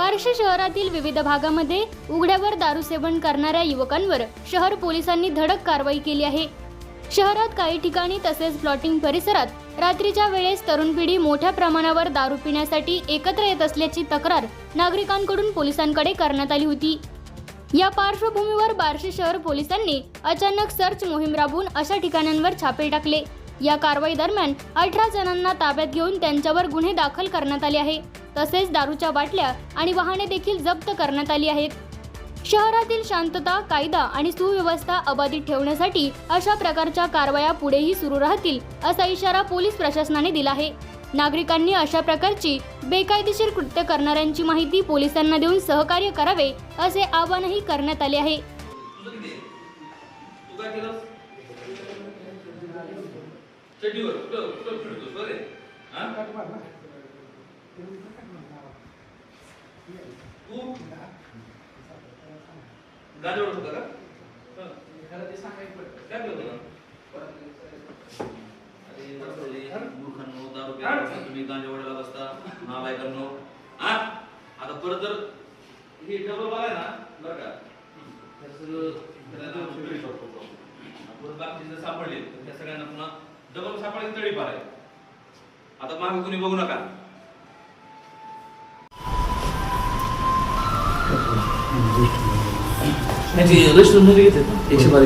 बार्शी शहरातील विविध भागामध्ये उघड्यावर दारू सेवन करणाऱ्या युवकांवर शहर पोलिसांनी धडक कारवाई केली आहे. शहरात काही ठिकाणी तसेच प्लॉटिंग परिसरात रात्रीच्या वेळेस तरुण पिढी मोठ्या प्रमाणावर दारू पिण्यासाठी एकत्र येत असल्याची तक्रार नागरिकांकडून पोलिसांकडे करण्यात आली होती. या पार्श्वभूमीवर बार्शी शहर पोलिसांनी अचानक सर्च मोहीम राबवून अशा ठिकाणांवर छापे टाकले. या कारवाई दरम्यान अठरा जणांना ताब्यात घेऊन त्यांच्यावर गुन्हे दाखल करण्यात आले आहे. तसेच दारूच्या बाटल्या आणि वाहने देखील जप्त करण्यात आली आहेत शहरातील शांतता कायदा आणि सुव्यवस्था अबाधित ठेवण्यासाठी अशा प्रकारच्या कारवाया पुढेही सुरू राहतील असा इशारा पोलीस प्रशासनाने दिला आहे नागरिकांनी अशा प्रकारची बेकायदेशीर कृत्य करणाऱ्यांची माहिती पोलिसांना देऊन सहकार्य करावे असे आवाहनही करण्यात आले आहे चड्डीवर कुठं कुठं फिरतोस बरे हा तू गाडी होता का हं. मूर्खांनो दारू प्यायला बसता तुम्ही गांजा बसता नालायकांनो हा आता परत जर हे डबल बघाय ना बरं का त्याचं बाकी जर सापडले तर त्या सगळ्यांना पुन्हा डबल सापडले तळी पार आहे आता मागे कुणी बघू नका त्यांची रजिस्टरमध्ये घेतात ना एकशे बारा